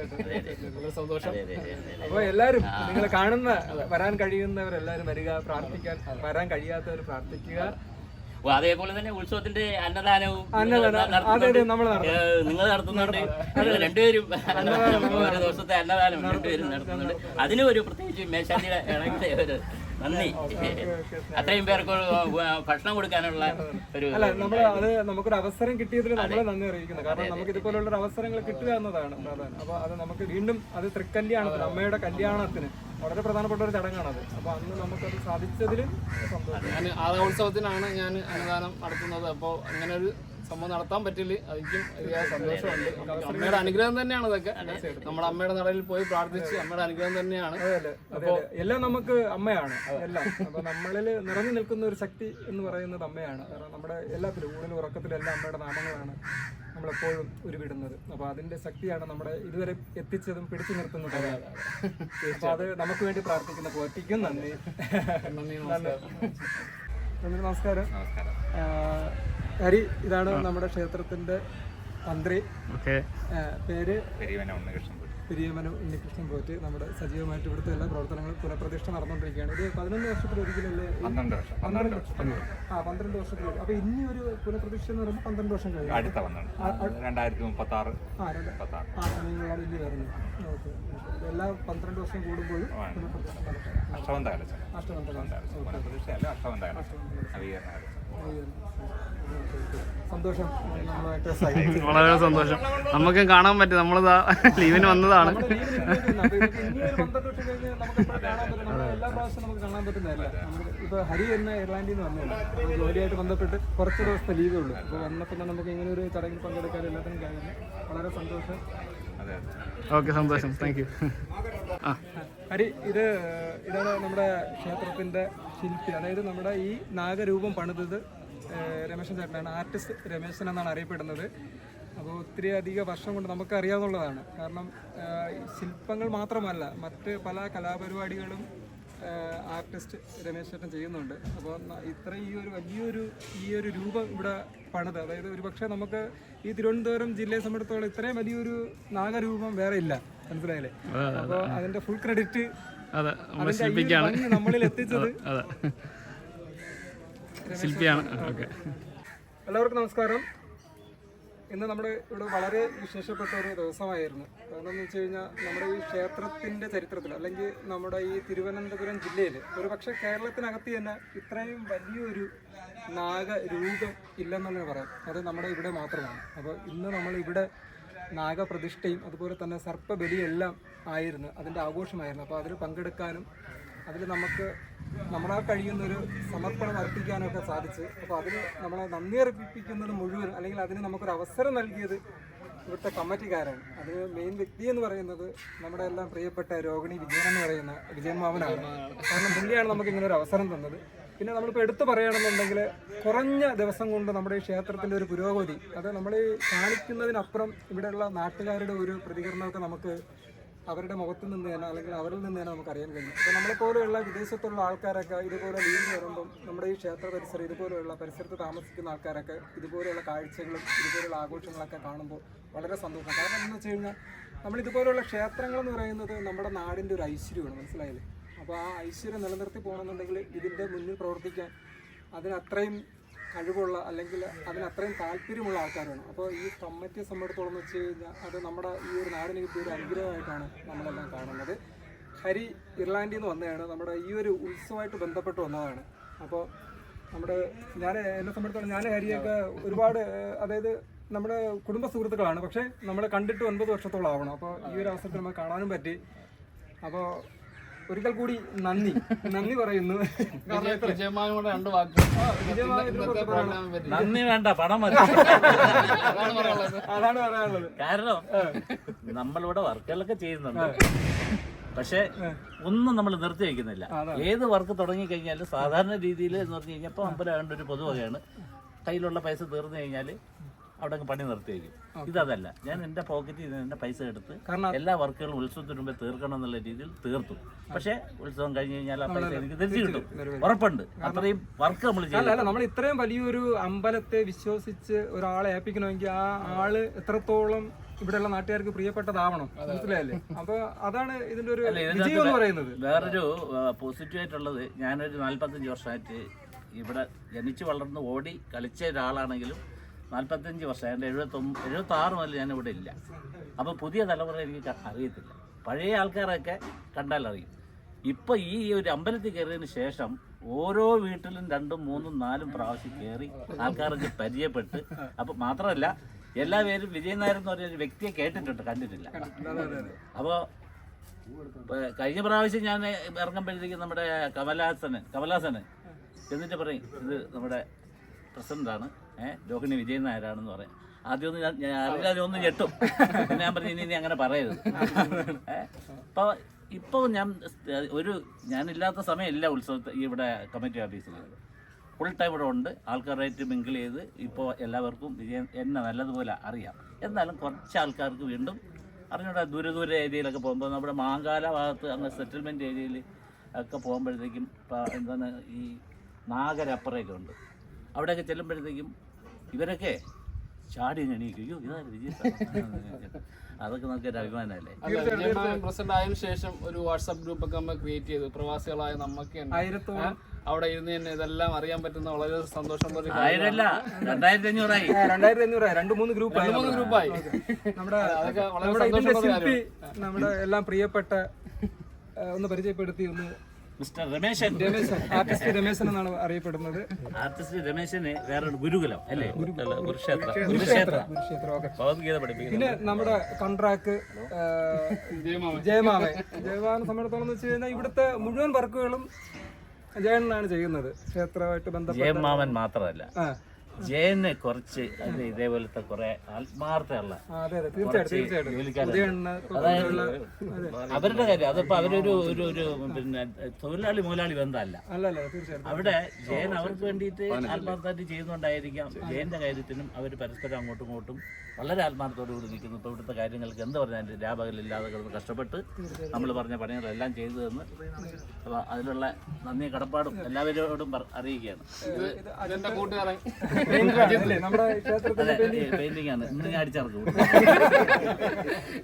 വളരെ സന്തോഷം. അപ്പൊ എല്ലാരും നിങ്ങൾ കാണുന്ന വരാൻ കഴിയുന്നവരെല്ലാരും വരിക പ്രാർത്ഥിക്കാൻ വരാൻ കഴിയാത്തവർ പ്രാർത്ഥിക്കുക. അതേപോലെ തന്നെ ഉത്സവത്തിന്റെ അന്നദാനവും നിങ്ങൾ നടത്തുന്നുണ്ട്. രണ്ടുപേരും ഒരു ദിവസത്തെ അന്നദാനം രണ്ടുപേരും നടത്തുന്നുണ്ട്. അതിനും ഒരു പ്രത്യേകിച്ച് മേശാന്തിയുടെ ഇണങ്ങിയ ഒരു നന്ദി. അത്രയും പേർക്ക് ഭക്ഷണം കൊടുക്കാനുള്ള ഒരു അല്ല നമ്മൾ അത് നമുക്കൊരു അവസരം കിട്ടിയതിൽ നമ്മളെ നന്ദി അറിയിക്കുന്നത് കാരണം നമുക്ക് ഇതുപോലുള്ള അവസരങ്ങൾ കിട്ടുക എന്നതാണ് അപ്പൊ അത് നമുക്ക് വീണ്ടും അത് തൃക്കല്യാണത്തിന് അമ്മയുടെ കല്യാണത്തിന് വളരെ പ്രധാനപ്പെട്ട ഒരു ചടങ്ങാണത് അപ്പൊ അന്ന് നമുക്കത് സാധിച്ചതിൽ സന്തോഷം. ഞാൻ ആ ഉത്സവത്തിനാണ് ഞാൻ അന്നദാനം നടത്തുന്നത്. അപ്പോൾ അങ്ങനെ ഒരു സംഭവം നടത്താൻ പറ്റില്ല. അതിക്കും സന്തോഷമുണ്ട്. അമ്മയുടെ അനുഗ്രഹം തന്നെയാണ് ഇതൊക്കെ. നമ്മുടെ അമ്മയുടെ നടയിൽ പോയി പ്രാർത്ഥിച്ച് അമ്മയുടെ അനുഗ്രഹം തന്നെയാണ്. അതെ. എല്ലാം നമുക്ക് അമ്മയാണ്. എല്ലാം. അപ്പൊ നമ്മളിൽ നിറഞ്ഞു നിൽക്കുന്ന ഒരു ശക്തി എന്ന് പറയുന്നത് അമ്മയാണ്. കാരണം നമ്മുടെ എല്ലാത്തിലും ഊരിലും ഉറക്കത്തിലും എല്ലാം അമ്മയുടെ നാമങ്ങളാണ്. നമ്മളെപ്പോഴും ഉരുവിടുന്നത്. അപ്പൊ അതിന്റെ ശക്തിയാണ് നമ്മുടെ ഇതുവരെ എത്തിച്ചതും പിടിച്ചു നിർത്തുന്നതും അപ്പൊ അത് നമുക്ക് വേണ്ടി പ്രാർത്ഥിക്കുന്ന പോറ്റിക്കും നന്ദി. നന്ദി നമസ്കാരം. ഹരി ഇതാണ് നമ്മുടെ ക്ഷേത്രത്തിന്റെ തന്ത്രി പേര്? പെരിയവന ഉണ്ണികൃഷ്ണൻ പെരിയമനം ഉണ്ണികൃഷ്ണൻ പോറ്റ് നമ്മുടെ സജീവമായിട്ട് ഇവിടുത്തെ എല്ലാ പ്രവർത്തനങ്ങളും പുനഃപ്രതിഷ്ഠ നടന്നുകൊണ്ടിരിക്കുകയാണ്. ഇത് പതിനൊന്ന് വർഷത്തിൽ ഒരിക്കലല്ലേ? ഈ- പന്ത്രണ്ട് വർഷം. പന്ത്രണ്ട് വർഷം. ആ പന്ത്രണ്ട് വർഷത്തിൽ അപ്പൊ ഇനി ഒരു പുനഃപ്രതിഷ്ഠ എന്ന് പറയുമ്പോൾ പന്ത്രണ്ട് വർഷം കഴിഞ്ഞു. അടുത്ത പന്ത്രണ്ട്. രണ്ടായിരത്തി മുപ്പത്തി ആറ് ആ സമയങ്ങളാണ് ഇനി വരുന്നത്. ഓക്കെ. എല്ലാ പന്ത്രണ്ട് വർഷം കൂടുമ്പോഴും കലശം. അഷ്ടമന്ത്രം പുനഃപ്രതിഷ്ഠയല്ല <laughs> വളരെ സന്തോഷം. നമുക്ക് കാണാൻ പറ്റും. നമ്മളിതാ ലീവിന് വന്നതാണ്. ഹരി എന്ന നിന്ന് വന്നതാണ്. ജോലിയായിട്ട് ബന്ധപ്പെട്ട് കുറച്ച് ദിവസത്തെ ലീവേ ഉള്ളൂ. അപ്പോൾ വന്നപ്പോൾ നമുക്ക് ഇങ്ങനെ ഒരു ചടങ്ങിൽ പങ്കെടുക്കാൻ എല്ലാത്തിനും കഴിഞ്ഞു വളരെ സന്തോഷം. ഓക്കെ സന്തോഷം. താങ്ക് യു ആ. ഹരി ഇത് ഇതാണ് നമ്മുടെ ക്ഷേത്രത്തിന്റെ ശില്പി. അതായത് നമ്മുടെ ഈ നാഗരൂപം പണിതത് രമേശൻ ചേട്ടനാണ്. ആർട്ടിസ്റ്റ് രമേശൻ എന്നാണ് അറിയപ്പെടുന്നത്. അപ്പോൾ ഒത്തിരി അധിക വർഷം കൊണ്ട് നമുക്ക് അറിയാവുന്നതാണ് കാരണം ഈ ശില്പങ്ങൾ മാത്രമല്ല മറ്റ് പല കലാപരിപാടികളും ആർട്ടിസ്റ്റ് രമേശ് ചേട്ടൻ ചെയ്യുന്നുണ്ട്. അപ്പോൾ ഇത്ര ഈ ഒരു വലിയൊരു ഈ ഒരു രൂപം ഇവിടെ പണിത്. അതായത് ഒരു പക്ഷേ നമുക്ക് ഈ തിരുവനന്തപുരം ജില്ലയെ സംബന്ധിച്ചിടത്തോളം ഇത്രയും വലിയൊരു നാഗരൂപം വേറെ ഇല്ല. മനസ്സിലായില്ലേ? അപ്പോൾ അതിന്റെ ഫുൾ ക്രെഡിറ്റ് നമ്മളിൽ എത്തിച്ചത് എല്ലാവർക്കും നമസ്കാരം. ഇന്ന് നമ്മുടെ ഇവിടെ വളരെ വിശേഷപ്പെട്ട ഒരു ദിവസമായിരുന്നു. കാരണം എന്ന് വെച്ച് കഴിഞ്ഞാൽ നമ്മുടെ ഈ ക്ഷേത്രത്തിന്റെ ചരിത്രത്തിൽ അല്ലെങ്കിൽ നമ്മുടെ ഈ തിരുവനന്തപുരം ജില്ലയിൽ ഒരു പക്ഷേ കേരളത്തിനകത്ത് തന്നെ ഇത്രയും വലിയൊരു നാഗരൂപം ഇല്ലെന്നു പറയാം. അത് നമ്മുടെ ഇവിടെ മാത്രമാണ്. അപ്പോൾ ഇന്ന് നമ്മൾ ഇവിടെ നാഗപ്രതിഷ്ഠയും അതുപോലെ തന്നെ സർപ്പബലിയെല്ലാം ആയിരുന്നു അതിന്റെ ആഘോഷമായിരുന്നു. അപ്പോൾ അതിൽ പങ്കെടുക്കാനും അതിൽ നമുക്ക് നമ്മളാൽ കഴിയുന്നൊരു സമർപ്പണം അർപ്പിക്കാനൊക്കെ സാധിച്ചു. അപ്പോൾ അതിന് നമ്മളെ നന്ദി അർപ്പിക്കുന്നത് മുഴുവൻ അല്ലെങ്കിൽ അതിന് നമുക്കൊരു അവസരം നൽകിയത് ഇവിടുത്തെ കമ്മിറ്റിക്കാരാണ്. അതിന് മെയിൻ വ്യക്തി എന്ന് പറയുന്നത് നമ്മുടെ എല്ലാം പ്രിയപ്പെട്ട രോഹിണി വിജയൻ എന്ന് പറയുന്ന വിജയൻ മാമനാണ്. കാരണം പുള്ളിയാണ് നമുക്ക് ഇങ്ങനെ ഒരു അവസരം തന്നത്. പിന്നെ നമ്മളിപ്പോൾ എടുത്തു പറയുകയാണെന്നുണ്ടെങ്കിൽ കുറഞ്ഞ ദിവസം കൊണ്ട് നമ്മുടെ ഈ ക്ഷേത്രത്തിന്റെ ഒരു പുരോഗതി അത് നമ്മൾ കാണിക്കുന്നതിനപ്പുറം ഇവിടെയുള്ള നാട്ടുകാരുടെ ഒരു പ്രതികരണമൊക്കെ നമുക്ക് അവരുടെ മുഖത്ത് നിന്ന് തന്നെ അല്ലെങ്കിൽ അവരിൽ നിന്ന് തന്നെ നമുക്ക് അറിയാൻ കഴിയും. അപ്പോൾ നമ്മളെപ്പോലെയുള്ള വിദേശത്തുള്ള ആൾക്കാരൊക്കെ ഇതുപോലെ ലീവ് വരുമ്പം നമ്മുടെ ഈ ക്ഷേത്ര പരിസരം ഇതുപോലെയുള്ള പരിസരത്ത് താമസിക്കുന്ന ആൾക്കാരൊക്കെ ഇതുപോലെയുള്ള കാഴ്ചകളും ഇതുപോലെയുള്ള ആഘോഷങ്ങളൊക്കെ കാണുമ്പോൾ വളരെ സന്തോഷം. കാരണം എന്താണെന്ന് വെച്ച് കഴിഞ്ഞാൽ നമ്മൾ ഇതുപോലെയുള്ള ക്ഷേത്രങ്ങൾ എന്ന് പറയുന്നത് നമ്മുടെ നാടിന്റെ ഒരു ഐശ്വര്യമാണ്. മനസ്സിലായില്ലേ? അപ്പോൾ ആ ഐശ്വര്യം നിലനിർത്തി പോകണമെന്നുണ്ടെങ്കിൽ ഇതിന്റെ മുന്നിൽ പ്രവർത്തിക്കാൻ അതിനത്രയും കഴിവുള്ള അല്ലെങ്കിൽ അതിന് അത്രയും താല്പര്യമുള്ള ആൾക്കാരാണ്. അപ്പോൾ ഈ കമ്മിറ്റിയെ സംബന്ധിച്ചിടത്തോളം വെച്ച് കഴിഞ്ഞാൽ അത് നമ്മുടെ ഈ ഒരു നാടിന് കിട്ടിയ ഒരു അനുഗ്രഹമായിട്ടാണ് നമ്മളെല്ലാം കാണുന്നത്. ഹരി ഇർലാൻഡിൽ നിന്ന് വന്നതാണ്. നമ്മുടെ ഈ ഒരു ഉത്സവമായിട്ട് ബന്ധപ്പെട്ട് വന്നതാണ്. അപ്പോൾ നമ്മുടെ ഞാൻ എന്നെ സംബന്ധിച്ചിടത്തോളം ഞാൻ ഹരിയൊക്കെ ഒരുപാട് അതായത് നമ്മുടെ കുടുംബ സുഹൃത്തുക്കളാണ്. പക്ഷേ നമ്മൾ കണ്ടിട്ട് ഒൻപത് വർഷത്തോളം ആവണം. അപ്പോൾ ഈ ഒരു അവസരത്തിൽ നമുക്ക് കാണാനും പറ്റി. അപ്പോൾ ഒരിക്കൽ കൂടി നന്ദി. നന്ദി പറയുന്നു. നന്ദി വേണ്ട പണം മതി. അതാണ് പറയാനുള്ളത്. കാരണം നമ്മളിവിടെ വർക്കുകളൊക്കെ ചെയ്യുന്നുണ്ട്. പക്ഷെ ഒന്നും നമ്മൾ നിർത്തി വയ്ക്കുന്നില്ല. ഏത് വർക്ക് തുടങ്ങി കഴിഞ്ഞാലും സാധാരണ രീതിയിൽ എന്ന് പറഞ്ഞു കഴിഞ്ഞാൽ ഇപ്പോൾ അമ്പലം ഒരു പൊതുവകയാണ്. കയ്യിലുള്ള പൈസ തീർന്നു കഴിഞ്ഞാൽ അവിടെ പണി നിർത്തിയേക്കും. ഇത് ഇതല്ല ഞാൻ എന്റെ പോക്കറ്റിൽ നിന്ന് എന്റെ പൈസ എടുത്ത് എല്ലാ വർക്കുകളും ഉത്സവത്തിന് മുമ്പേ തീർക്കണം എന്നുള്ള രീതിയിൽ തീർത്തു. പക്ഷേ ഉത്സവം കഴിഞ്ഞ് കഴിഞ്ഞാൽ ആ പൈസ എനിക്ക് തിരിച്ചു കിട്ടും. ഉറപ്പുണ്ട്. അത്രയും വർക്ക് നമ്മൾ ചെയ്യും നമ്മൾ ഇത്രയും വലിയൊരു അമ്പലത്തെ വിശ്വസിച്ച് ഒരാളെ ഏൽപ്പിക്കണമെങ്കിൽ ആ ആൾ എത്രത്തോളം ഇവിടെയുള്ള നാട്ടുകാർക്ക് പ്രിയപ്പെട്ടതാവണം. മനസ്സിലായല്ലേ? അപ്പൊ അതാണ് ഇതിന്റെ ഒരു വിജയം എന്ന് പറയുന്നത്. വേറൊരു പോസിറ്റീവ് ആയിട്ടുള്ളത് ഞാനൊരു നാല്പത്തഞ്ച് വർഷമായിട്ട് ഇവിടെ ജനിച്ചു വളർന്ന് ഓടി കളിച്ച ഒരാളാണെങ്കിലും നാല്പത്തഞ്ച് വർഷം. എന്റെ എഴുപത്തൊമ്പ എഴുപത്തി ആറ് മുതൽ ഞാൻ ഇവിടെ ഇല്ല. അപ്പോൾ പുതിയ തലമുറ എനിക്ക് അറിയത്തില്ല. പഴയ ആൾക്കാരൊക്കെ കണ്ടാൽ അറിയും. ഇപ്പോൾ ഈ ഒരു അമ്പലത്തിൽ കയറിയതിന് ശേഷം ഓരോ വീട്ടിലും രണ്ടും മൂന്നും നാലും പ്രാവശ്യം കയറി ആൾക്കാർക്ക് പരിചയപ്പെട്ട് അപ്പോൾ മാത്രമല്ല എല്ലാ പേരും വിജയൻ നായർ എന്ന് പറഞ്ഞ ഒരു വ്യക്തിയെ കേട്ടിട്ടുണ്ട് കണ്ടിട്ടില്ല. അപ്പോൾ കഴിഞ്ഞ പ്രാവശ്യം ഞാൻ ഇറങ്ങുമ്പോഴത്തേക്കും നമ്മുടെ കമലഹാസന് കമലഹാസന് എന്നിട്ട് പറയും ഇത് നമ്മുടെ പ്രസിഡന്റാണ്. ഏഹ് രോഹിണി വിജയൻ നായരാണെന്ന് പറയാം. ആദ്യം ഒന്ന് ഞാൻ ഞാൻ അറിയാതെ ഒന്ന് ഞെട്ടും. പിന്നെ ഞാൻ പറഞ്ഞു ഇനി ഇനി അങ്ങനെ പറയരുത്. ഏഹ് അപ്പോൾ ഇപ്പോൾ ഞാൻ ഒരു ഞാനില്ലാത്ത സമയമില്ല ഉത്സവത്തെ ഇവിടെ കമ്മിറ്റി ഓഫീസിൽ ഫുൾ ടൈം ഇവിടെ ഉണ്ട്. ആൾക്കാരായിട്ട് മിങ്കിൾ ചെയ്ത് ഇപ്പോൾ എല്ലാവർക്കും വിജയൻ എന്നെ നല്ലതുപോലെ അറിയാം. എന്നാലും കുറച്ച് ആൾക്കാർക്ക് വീണ്ടും അറിഞ്ഞൂടാ ദൂരെ ദൂരെ ഏരിയയിലൊക്കെ പോകുമ്പോൾ നമ്മുടെ മാങ്കാല ഭാഗത്ത് അങ്ങ് സെറ്റിൽമെന്റ് ഏരിയയിൽ ഒക്കെ പോകുമ്പോഴത്തേക്കും ഇപ്പം എന്താണ് ഈ നാഗരപ്പുറയൊക്കെ ഉണ്ട്. അവിടെയൊക്കെ ചെല്ലുമ്പോഴത്തേക്കും ഇവരൊക്കെ ചാടി എണീക്കും അയ്യോ ഇതാണ് വിജയ സാർ." അതൊക്കെ നമുക്കൊരു അഭിമാനമല്ലേ? അല്ല വിജയമാനം പ്രസിഡന്റ് ആയതിനു ശേഷം ഒരു വാട്സാപ്പ് ഗ്രൂപ്പ് ഒക്കെ നമ്മൾ ക്രിയേറ്റ് ചെയ്തു. പ്രവാസികളായ നമുക്ക് ആയിരത്തോളം. അവിടെ ഇരുന്ന് തന്നെ ഇതെല്ലാം അറിയാൻ പറ്റുന്ന വളരെ സന്തോഷം രണ്ടായിരത്തി അഞ്ഞൂറായി രണ്ടായിരത്തി രണ്ട് മൂന്ന് ഗ്രൂപ്പ് മൂന്ന് ഗ്രൂപ്പായി. നമ്മുടെ നമ്മുടെ എല്ലാം പ്രിയപ്പെട്ട ഒന്ന് പരിചയപ്പെടുത്തി ഒന്ന് മിസ്റ്റർ രമേശൻ. രമേശൻ ആർട്ടിസ്റ്റ് രമേശൻ എന്നാണ് അറിയപ്പെടുന്നത്. ആർട്ടിസ്റ്റ് രമേശന് വേറൊരു ഗുരുകുലം അല്ലേ? ഭഗവത്ഗീത പഠിപ്പിക്കുന്നത്. പിന്നെ നമ്മുടെ ജയമാമൻ. ജയമാമനെ സംബന്ധിച്ചിടത്തോളം എന്ന് വെച്ച് കഴിഞ്ഞാൽ ഇവിടുത്തെ മുഴുവൻ വർക്കുകളും ജയനാണ് ചെയ്യുന്നത്. ക്ഷേത്രമായിട്ട് ബന്ധപ്പെട്ട് ജയമാമൻ മാത്രമല്ല. ആ. ജയന് കുറച്ച് അത് ഇതേപോലത്തെ കുറെ ആത്മാർത്ഥമുള്ള. അതായത് അവരുടെ കാര്യം അതിപ്പോ അവരൊരു ഒരു ഒരു പിന്നെ തൊഴിലാളി മുതലാളി ബന്ധമല്ല. അവിടെ ജയൻ അവർക്ക് വേണ്ടിയിട്ട് ആത്മാർത്ഥമായിട്ട് ചെയ്യുന്നുണ്ടായിരിക്കാം ജയന്റെ കാര്യത്തിനും അവർ പരസ്പരം അങ്ങോട്ടും ഇങ്ങോട്ടും വളരെ ആത്മാർത്ഥത്തോടു കൂടി നിൽക്കുന്നു. ഇപ്പോൾ ഇവിടുത്തെ കാര്യങ്ങൾക്ക് എന്ത് പറഞ്ഞാലും രാപകലില്ലാതെ കിടന്ന് കഷ്ടപ്പെട്ട് നമ്മൾ പറഞ്ഞ പണികളെല്ലാം ചെയ്തു തന്ന് അപ്പോൾ അതിലുള്ള നന്ദി കടപ്പാടും എല്ലാവരോടും അറിയിക്കുകയാണ്. പെയിന്റിംഗ് ആണ്. ഇന്ന് ഞാൻ അടിച്ചിറക്കും.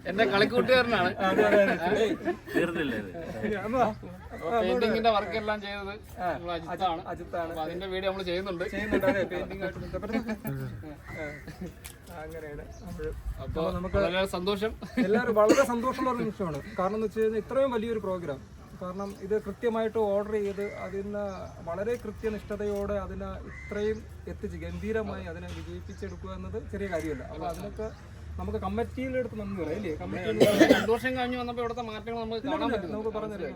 എന്റെ കളിക്കൂട്ടുകാരനാണ്. തീർന്നില്ല പെയിന്റിങ്ങിന്റെ വർക്ക് എല്ലാം ചെയ്തത് അജിത്താണ്. അജിത്താണ്. അപ്പൊ അതിന്റെ വീഡിയോ നമ്മൾ ചെയ്യുന്നുണ്ട്. ചെയ്യുന്നുണ്ട് അതെ പെയിന്റിംഗ് ആയിട്ട് ബന്ധപ്പെട്ട് അങ്ങനെയാണ് അപ്പോൾ അപ്പൊ നമുക്ക് വളരെ സന്തോഷം. എല്ലാവരും വളരെ സന്തോഷമുള്ള ഒരു നിമിഷമാണ്. കാരണം എന്ന് വെച്ച് കഴിഞ്ഞാൽ ഇത്രയും വലിയൊരു പ്രോഗ്രാം കാരണം ഇത് കൃത്യമായിട്ട് ഓർഡർ ചെയ്ത് അതിന് വളരെ കൃത്യനിഷ്ഠതയോടെ അതിനെ ഇത്രയും എത്തിച്ച് ഗംഭീരമായി അതിനെ വിജയിപ്പിച്ചെടുക്കുക എന്നത് ചെറിയ കാര്യമല്ല. അപ്പോൾ അതിനൊക്കെ നമുക്ക് കമ്മിറ്റിയിൽ എടുത്ത് നന്ദി പറയാം കഴിഞ്ഞു വന്നപ്പോൾ കഴിഞ്ഞ് ഇവിടുത്തെ മാറ്റങ്ങൾ നമുക്ക് കാണാൻ പറ്റും നമുക്ക് പറഞ്ഞുതരാൻ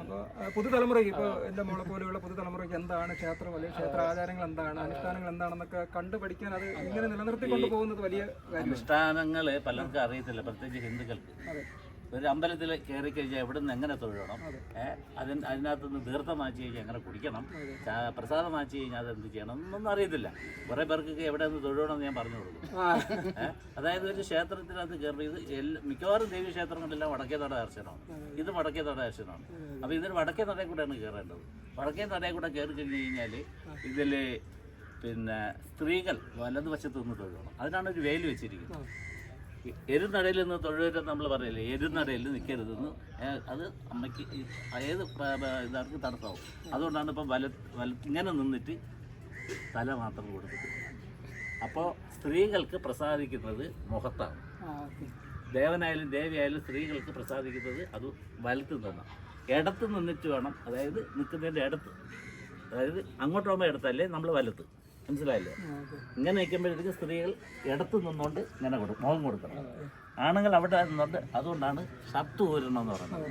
അപ്പോൾ പുതുതലമുറയ്ക്ക് ഇപ്പോൾ എന്റെ മോളെ പോലെയുള്ള പുതുതലമുറയ്ക്ക് എന്താണ് ക്ഷേത്രം അല്ലെങ്കിൽ ക്ഷേത്ര ആചാരങ്ങൾ എന്താണ് അനുഷ്ഠാനങ്ങൾ എന്താണെന്നൊക്കെ കണ്ടു പഠിക്കാൻ അത് ഇങ്ങനെ നിലനിർത്തിക്കൊണ്ട് പോകുന്നത് വലിയ അനുഷ്ഠാനങ്ങൾ പലർക്കും അറിയത്തില്ല പ്രത്യേകിച്ച് ഹിന്ദുക്കൾക്ക്. അതെ. ഒരു അമ്പലത്തിൽ കയറി കഴിഞ്ഞാൽ എവിടെ നിന്ന് എങ്ങനെ തൊഴണം അതിന് അതിനകത്ത് നിന്ന് തീർത്ഥം മാറ്റി കഴിഞ്ഞാൽ എങ്ങനെ കുടിക്കണം? പ്രസാദം മാറ്റി കഴിഞ്ഞാൽ അത് എന്ത് ചെയ്യണം? എന്നൊന്നും അറിയത്തില്ല. കുറേ പേർക്കൊക്കെ എവിടെ നിന്ന് തൊഴണമെന്ന് ഞാൻ പറഞ്ഞു കൊടുക്കും. അതായത് ഒരു ക്ഷേത്രത്തിനകത്ത് കയറിയത് എല്ലാ മിക്കവാറും ദേവീ ക്ഷേത്രങ്ങളെല്ലാം വടക്കേ ദർശനമാണ്. ഇത് വടക്കേ ദർശനമാണ്. അപ്പോൾ ഇതിന് വടക്കേ നടയിൽ കൂടെയാണ് കയറേണ്ടത്. വടക്കേ നടയിൽ കൂടെ കയറി കഴിഞ്ഞ് കഴിഞ്ഞാൽ ഇതിൽ പിന്നെ സ്ത്രീകൾ വലതുവശത്ത് നിന്ന് തൊഴണം അതിനാണ് ഒരു വെയിൽ വെച്ചിരിക്കുന്നത്. എരുനടയിൽ നിന്ന് തൊഴിലുവരെ നമ്മൾ പറയില്ലേ? എരുനടയിൽ നിൽക്കരുതെന്ന് അത് അമ്മയ്ക്ക് ഏത് ഇതാർക്ക് തടസ്സമാവും അതുകൊണ്ടാണ് ഇപ്പം വല വല ഇങ്ങനെ നിന്നിട്ട് തല മാത്രം കൊടുത്തിട്ട്. അപ്പോൾ സ്ത്രീകൾക്ക് പ്രസാദിക്കുന്നത് മുഖത്താണ്. ദേവനായാലും ദേവിയായാലും സ്ത്രീകൾക്ക് പ്രസാദിക്കുന്നത് അത് വലത്ത് നിന്നാണ്. ഇടത്ത് നിന്നിട്ട് വേണം അതായത് നിൽക്കുന്നതിന്റെ ഇടത്ത്. അതായത് അങ്ങോട്ട് പോകുമ്പോൾ ഇടത്തല്ലേ നമ്മൾ വലത്ത്. മനസ്സിലായില്ലേ? ഇങ്ങനെ നിൽക്കുമ്പോഴത്തേക്ക് സ്ത്രീകൾ ഇടത്ത് നിന്നുകൊണ്ട് ഇങ്ങനെ കൊടുക്കും മുഖം കൊടുക്കണം. ആണുങ്ങൾ അവിടെ നിന്നുകൊണ്ട് അതുകൊണ്ടാണ് ഷർട്ട് ഊരണം എന്ന് പറയുന്നത്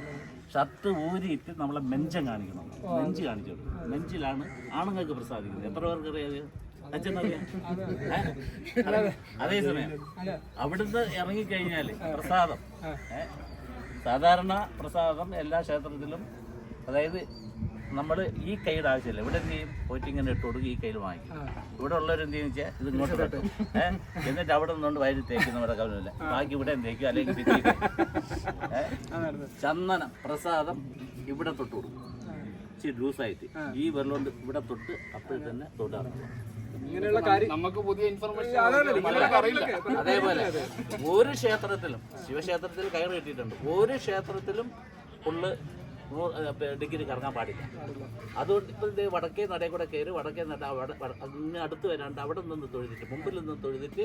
ഷർട്ട് ഊരിയിട്ട് നമ്മളെ മെഞ്ചം കാണിക്കണം. മെഞ്ച് കാണിച്ചു കൊടുക്കും. മെഞ്ചിലാണ് ആണുങ്ങൾക്ക് പ്രസാദിക്കുന്നത്. എത്ര പേർക്ക് അറിയാം അതേസമയം അവിടുന്ന് ഇറങ്ങിക്കഴിഞ്ഞാൽ പ്രസാദം. സാധാരണ പ്രസാദം എല്ലാ ക്ഷേത്രത്തിലും അതായത് നമ്മൾ ഈ കൈയുടെ ആവശ്യമില്ല. ഇവിടെ എന്ത് ചെയ്യും പോയിട്ട് ഇങ്ങനെ ഇട്ട് കൊടുക്കും ഈ കയ്യിൽ വാങ്ങിക്കും ഇവിടെ ഉള്ളവർ എന്ത് ചെയ്യും വെച്ചാൽ ഇത് ഇങ്ങോട്ട് കിട്ടും ഏഹ് എന്നിട്ട് അവിടെ നിന്നുകൊണ്ട് വയലിൽ തേക്കുന്ന നമ്മുടെ കവനമില്ല ബാക്കി ഇവിടെ തേക്കും. അല്ലെങ്കിൽ ചന്ദനം പ്രസാദം ഇവിടെ തൊട്ട് കൊടുക്കും. ഇച്ചിരി ലൂസായിട്ട്. ഈ വെള്ളം ഇവിടെ തൊട്ട് അപ്പോൾ തന്നെ തൊടാറുണ്ട് ഇങ്ങനെയുള്ള കാര്യം നമുക്ക് പുതിയ ഇൻഫർമേഷൻ അതേപോലെ ഒരു ക്ഷേത്രത്തിലും ശിവക്ഷേത്രത്തിൽ കയറി കിട്ടിയിട്ടുണ്ട്. ഒരു ക്ഷേത്രത്തിലും പ- ഡിഗ്രി കറങ്ങാൻ പാടില്ല. അതുകൊണ്ട് ഇപ്പം ഇത് വടക്കേ നടയിൽ കൂടെ കയറി വടക്കേ നട അങ്ങനെ അടുത്ത് വരാണ്ട് അവിടെ നിന്ന് തൊഴുതിട്ട് മുമ്പിൽ നിന്ന് തൊഴുതിട്ട്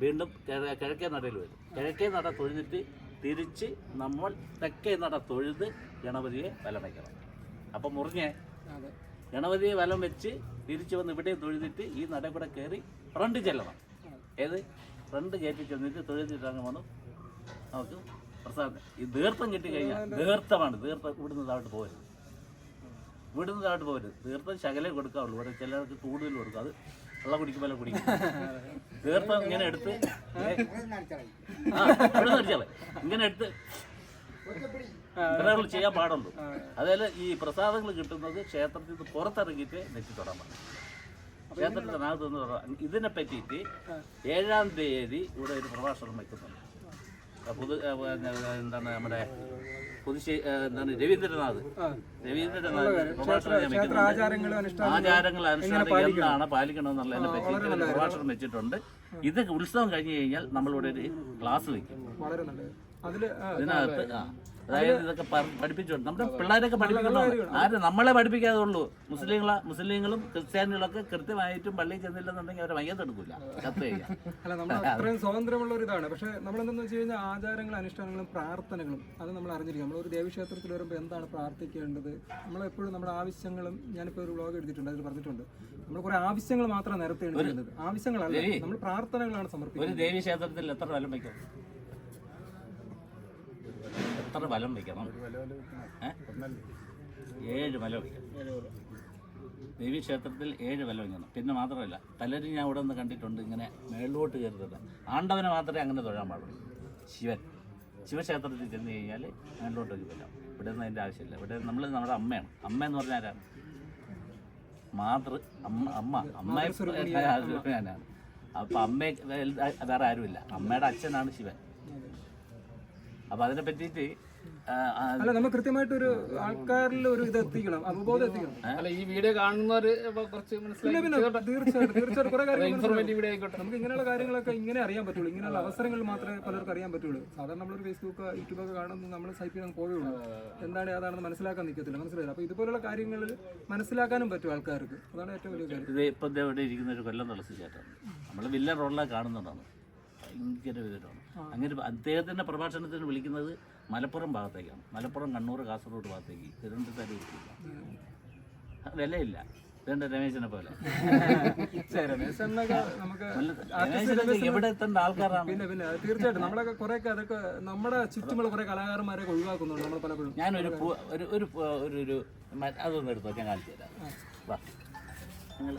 വീണ്ടും കിഴ- കിഴക്കേ നടയിൽ വരും. കിഴക്കേ നട തൊഴുതിട്ട് തിരിച്ച് നമ്മൾ തെക്കേ നട തൊഴുത് ഗണപതിയെ വലം വയ്ക്കണം. അപ്പം മുറിഞ്ഞേ ഗണപതിയെ വലം വെച്ച് തിരിച്ചു വന്ന് ഇവിടെ തൊഴുതിട്ട് ഈ നട കൂടെ കയറി ഫ്രണ്ട് ചെല്ലണം. ഏത്? ഫ്രണ്ട് കയറ്റി ചെന്നിട്ട് വന്നു. നമുക്ക് പ്രസാദം ഈ ദീർത്ഥം കിട്ടിക്കഴിഞ്ഞാൽ ദീർത്ഥമാണ് ദീർത്ഥം ഇവിടുന്ന് താഴോട്ട് പോകരുത് ഇവിടുന്ന് താഴോട്ട് പോകരുത് തീർത്ഥം ശകലേ കൊടുക്കാവുള്ളൂ. ഇവിടെ ചിലർക്ക് കൂടുതൽ കൊടുക്കും. അത് വെള്ളം കുടിക്കുമ്പോൾ എല്ലാം കുടിക്കും. തീർത്ഥം ഇങ്ങനെ എടുത്ത് ആ ഇവിടുന്ന് അടിച്ചാലേ ഇങ്ങനെ എടുത്ത് ഇത്രയുള്ള ചെയ്യാൻ പാടുള്ളൂ. അതേപോലെ ഈ പ്രസാദങ്ങൾ കിട്ടുന്നത് ക്ഷേത്രത്തിൽ നിന്ന് പുറത്തിറങ്ങിയിട്ട് നെറ്റി തൊടാൻ പാടില്ല ക്ഷേത്രത്തിനകത്ത് നിന്ന് തുടങ്ങാം ഇതിനെ പറ്റിയിട്ട് ഏഴാം തീയതി ഇവിടെ ഒരു പ്രഭാഷണം വയ്ക്കുന്നുണ്ട്. പുതു എന്താണ് നമ്മുടെ പുതുശ്ശേരി എന്താണ് രവീന്ദ്രനാഥ്. രവീന്ദ്രനാഥ് ആചാരങ്ങൾ അനുഷ്ഠാനം എന്താണ് പാലിക്കണം എന്നുള്ളതിനെ പറ്റിയിട്ട് ഒരു പ്രഭാഷണം വെച്ചിട്ടുണ്ട്. ഇത് ഉത്സവം കഴിഞ്ഞു കഴിഞ്ഞാൽ നമ്മളിവിടെ ഒരു ക്ലാസ് വയ്ക്കും. വളരെ നല്ലത് അതിൽ അതായത് ഇതൊക്കെ പ- പഠിപ്പിച്ചുകൊണ്ട്. നമ്മുടെ പിള്ളേരൊക്കെ പഠിപ്പിക്കണം ആരും നമ്മളെ പഠിപ്പിക്കാതെ ഉള്ളൂ മുസ്ലിങ്ങളെ മുസ്ലിങ്ങളും ക്രിസ്ത്യാനികളൊക്കെ കൃത്യമായിട്ടും പള്ളിയിൽ ചെന്നില്ലെന്നുണ്ടെങ്കിൽ അവരെ മയ്യത്തെടുക്കില്ല <laughs> അല്ല നമ്മൾ അത്രയും സ്വാതന്ത്ര്യമുള്ള ഒരു ഇതാണ് പക്ഷെ നമ്മൾ എന്തെന്ന് വെച്ച് കഴിഞ്ഞാൽ ആചാരങ്ങളും അനുഷ്ഠാനങ്ങളും പ്രാർത്ഥനകളും അത് നമ്മൾ അറിഞ്ഞിരിക്കും നമ്മൾ ഒരു ദേവീക്ഷേത്രത്തിൽ വരുമ്പോൾ എന്താണ് പ്രാർത്ഥിക്കേണ്ടത്? നമ്മൾ എപ്പോഴും നമ്മുടെ ആവശ്യങ്ങളും ഞാനിപ്പോൾ ഒരു വ്ളോഗ് എടുത്തിട്ടുണ്ട് അതിൽ പറഞ്ഞിട്ടുണ്ട്. നമ്മൾ കുറെ ആവശ്യങ്ങൾ മാത്രം നിരത്തേണ്ടത് ആവശ്യങ്ങളല്ല നമ്മൾ പ്രാർത്ഥനകളാണ് സമർപ്പിക്കുന്നത് ഒരു ദേവീക്ഷേത്രത്തിൽ എത്ര വലം വയ്ക്കണം എത്ര ബലം വയ്ക്കണം? ഏഴ് ബലം വയ്ക്കണം. ദേവീക്ഷേത്രത്തിൽ ഏഴ് ബലം വയ്ക്കണം. പിന്നെ മാത്രമല്ല പലരും ഞാൻ ഇവിടെ നിന്ന് കണ്ടിട്ടുണ്ട് ഇങ്ങനെ മേളിലോട്ട് കയറുന്നത് ആണ്ടവനെ മാത്രമേ അങ്ങനെ തൊഴാൻ പാടുള്ളൂ. ശിവൻ. ശിവക്ഷേത്രത്തിൽ ചെന്ന് കഴിഞ്ഞാൽ മേളിലോട്ട് വരാം ഇവിടെ നിന്ന് അതിന്റെ ആവശ്യമില്ല. ഇവിടെ നമ്മൾ നമ്മുടെ അമ്മയാണ്. അമ്മ എന്ന് പറഞ്ഞാൽ ആരാണ് മാതൃ അമ്മ അമ്മ. അമ്മയെ ഞാനാണ് അപ്പം അമ്മയെ വേറെ ആരുമില്ല. അമ്മയുടെ അച്ഛനാണ് ശിവൻ. അപ്പം അതിനെ പറ്റിയിട്ട് അല്ല നമ്മൾ കൃത്യമായിട്ട് ഒരു ആൾക്കാരിൽ ഒരു ഇത് എത്തിക്കണം അവബോധം എത്തിക്കണം. അല്ല ഈ വീഡിയോ കാണുന്നവര് കുറച്ച് മനസ്സിലായി. തീർച്ചയായിട്ടും തീർച്ചയായിട്ടും കുറെ കാര്യങ്ങൾ ഇൻഫോർമേറ്റീവ് വീഡിയോ ആയിക്കോട്ടെ. നമുക്ക് ഇങ്ങനെയുള്ള കാര്യങ്ങളൊക്കെ ഇങ്ങനെ അറിയാൻ പറ്റുള്ളൂ. ഇങ്ങനെയുള്ള അവസരങ്ങൾ മാത്രമേ പലർക്കും അറിയാൻ പറ്റുള്ളൂ. സാധാരണ നമ്മളൊരു ഫേസ്ബുക്ക് യൂട്യൂബൊക്കെ കാണുമ്പോൾ നമ്മൾ സൈപ്പ് ചെയ്യാൻ പോവുള്ളൂ എന്താണ് ഏതാണെന്ന് മനസ്സിലാക്കാൻ നിൽക്കത്തില്ല മനസ്സിലായില്ല. അപ്പോൾ ഇതുപോലുള്ള കാര്യങ്ങൾ മനസ്സിലാക്കാനും പറ്റും ആൾക്കാർക്ക്. അതാണ് ഏറ്റവും വലിയ കാര്യം. ഇത് ഇപ്പം ദേ ഇവിടെ ഇരിക്കുന്ന ഒരു കൊല്ലം തുളസി ചേട്ടൻ നമ്മൾ വില്ല റോഡിലാണ് കാണുന്നതാണ്. ഭയങ്കര വിവരമാണ് അങ്ങനെ അദ്ദേഹത്തിന്റെ പ്രഭാഷണത്തിന് വിളിക്കുന്നത് മലപ്പുറം ഭാഗത്തേക്കാണ്. മലപ്പുറം കണ്ണൂർ കാസർഗോഡ് ഭാഗത്തേക്ക്. തിരുവനന്തപുരത്ത് വിളിക്കില്ല വിലയില്ല. ഇതെന്റെ രമേശനെ പോലെ. <laughs> എവിടെ എത്തേണ്ട ആൾക്കാരാണ്? പിന്നെ പിന്നെ തീർച്ചയായിട്ടും. നമ്മളൊക്കെ കുറെ അതൊക്കെ നമ്മുടെ ചുറ്റുമുള്ള കുറേ കലാകാരന്മാരെ ഒഴിവാക്കുന്നുണ്ട് നമ്മൾ പലപ്പോഴും. ഞാനൊരു ഒരു ഒരു ഒരു അതൊന്നും എടുത്തോ ഞാൻ കാണിച്ചു തരാം. വാ. നിങ്ങൾ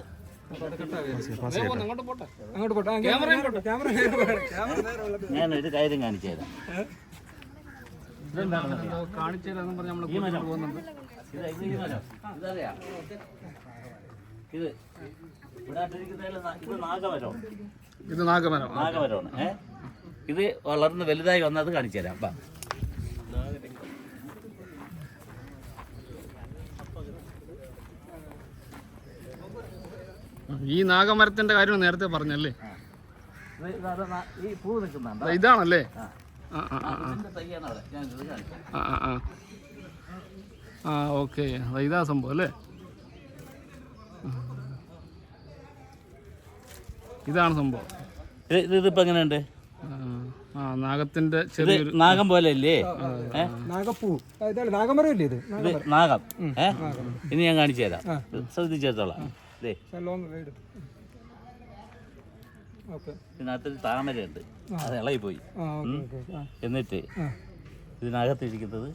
അങ്ങോട്ട് പോട്ടെ. അങ്ങോട്ട് പോട്ടെ. ആ, ക്യാമറ ക്യാമറ ക്യാമറ നേരെ ഉള്ളത്. ഞാനൊരു കാര്യം കാണിച്ചു തരാം. കാണിച്ചു തരാന്ന് പറഞ്ഞ് നമ്മൾ ഈ പോകുന്നുണ്ട്. ഇത് ഇത് നാഗമരം. ഇത് നാഗമരം. നാഗമരമാണ്. ഏ? ഇത് വളർന്ന് വലുതായി വന്നത് കാണിച്ചു തരാം വാ ഈ നാഗമരത്തിന്റെ കാര്യം നേരത്തെ പറഞ്ഞല്ലേ? ഈ പൂ നിൽക്കുന്നുണ്ട്? ഇതാണല്ലേ? ആ. ഓക്കെ. ഇതാ സംഭവം അല്ലേ? ഇതാണ് സംഭവം. ഇത് ഇത് ഇതിപ്പോ എങ്ങനെയുണ്ട്? ആ, ആ നാഗത്തിന്റെ ചെറിയൊരു നാഗം പോലെ അല്ലേ? നാഗപ്പൂ. നാഗമരം ഇല്ലേ ഇത്? നാഗം. ഇനി ഞാൻ കാണിച്ചു തരാം. ശ്രദ്ധിച്ചെടുത്തോളാം. ഇതിനകത്തൊരു താമരയുണ്ട്. അത് ഇളകി പോയി. എന്നിട്ട് ഇതിനകത്ത് ഇതിനകത്തിരിക്കുന്നത് പോയി.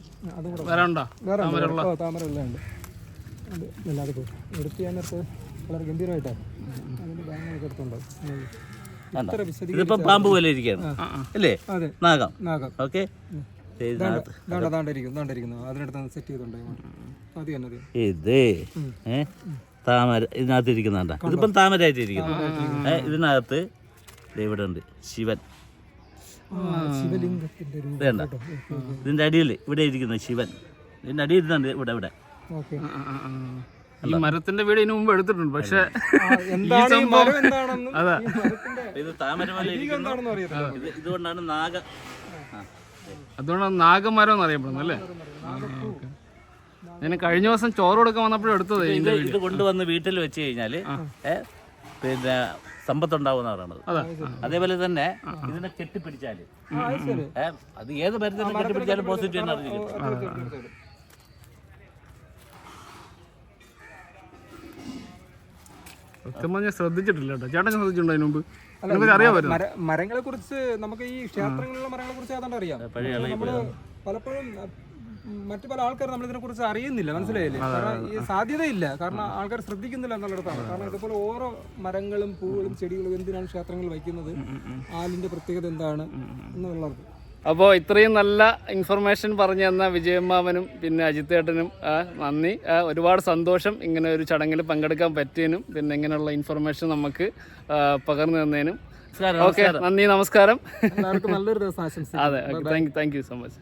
എടുത്ത് വളരെ ഗംഭീരമായിട്ടാണ്. അതിന്റെ എടുത്തുണ്ടാവും? ഇതിപ്പോ പാമ്പ് പോലെ ഇരിക്കുകയാണ്. അല്ലേ? നാഗം. നാഗം. ഓക്കെ? അതിനടുത്ത് സെറ്റ് ചെയ്തിട്ടുണ്ട് തന്നെ ഇത് ഏ? താമര ഇതിനകത്ത് ഇരിക്കുന്നുണ്ട ഇതിപ്പം താമരയായിട്ടിരിക്കുന്നു. ഇരിക്കുന്നു ഇതിനകത്ത് ദേ ഇവിടെ ഉണ്ട്. ശിവൻ. വേണ്ട ഇതിന്റെ അടിയിൽ ഇവിടെ ഇരിക്കുന്ന ശിവൻ. ഇതിന്റെ അടിയിൽ ഇരുന്നുണ്ട് ഇവിടെ ഇവിടെ. ഈ മരത്തിന്റെ വീട് ഇതിനു മുമ്പ് എടുത്തിട്ടുണ്ട്. പക്ഷെ എന്താണ് ഈ മരം എന്താണെന്നും അതെ. ഇത് താമര പോലെ ഇരിക്കുന്നു. എന്താണെന്നും അറിയത്തില്ല. ഇത് ഇതുകൊണ്ടാണ് നാഗ. അതുകൊണ്ടാണ് നാഗമരം എന്നറിയപ്പെടുന്നത് അല്ലേ? ഞാൻ കഴിഞ്ഞ ദിവസം ചോറ് കൊടുക്കാൻ വന്നപ്പോഴും എടുത്തത് ഇത് ഇത് കൊണ്ടുവന്ന് വീട്ടിൽ വെച്ച് കഴിഞ്ഞാൽ പിന്നെ സമ്പത്തുണ്ടാവും പറയണത് അതാ. അതേപോലെ തന്നെ ഇതിനെ കെട്ടിപ്പിടിച്ചാൽ. ആ, അത് ഏത് മരത്തിനെ കെട്ടിപ്പിടിച്ചാലും പോസിറ്റീവ് എനർജി കിട്ടും. സത്യം പറഞ്ഞാൽ ശ്രദ്ധിച്ചിട്ടില്ല കേട്ടോ. ചേട്ടൻ ശ്രദ്ധിച്ചിട്ടുണ്ടോ അതിന് മുമ്പ്? മരങ്ങളെ കുറിച്ച് നമുക്ക് ഈ ക്ഷേത്രങ്ങളിലുള്ള മരങ്ങളെ കുറിച്ച് ഏതാണ്ട് അറിയാം. നമ്മൾ പലപ്പോഴും മറ്റു പല ആൾക്കാർ നമ്മൾ ഇതിനെ കുറിച്ച് അറിയുന്നില്ല മനസ്സിലായില്ലേ? കാരണം ഈ സാധ്യതയില്ല. കാരണം ആൾക്കാർ ശ്രദ്ധിക്കുന്നില്ല എന്നുള്ളിടത്താണ് കാരണം ഇതുപോലെ ഓരോ മരങ്ങളും പൂവുകളും ചെടികളും എന്തിനാണ് ക്ഷേത്രങ്ങൾ വയ്ക്കുന്നത്? ആലിന്റെ പ്രത്യേകത എന്താണ് എന്നുള്ളത്. അപ്പോൾ ഇത്രയും നല്ല ഇൻഫർമേഷൻ പറഞ്ഞു തന്ന വിജയമ്മാവനും പിന്നെ അജിത്തേട്ടനും ആ, നന്ദി. ഒരുപാട് സന്തോഷം ഇങ്ങനെ ഒരു ചടങ്ങിൽ പങ്കെടുക്കാൻ പറ്റിയതിനും പിന്നെ ഇങ്ങനെയുള്ള ഇൻഫർമേഷൻ നമുക്ക് പകർന്നു തന്നതിനും. ഓക്കെ നന്ദി നമസ്കാരം. നല്ലൊരു ദിവസം ആശംസിക്കുന്നു. അതെ thank thank you so much.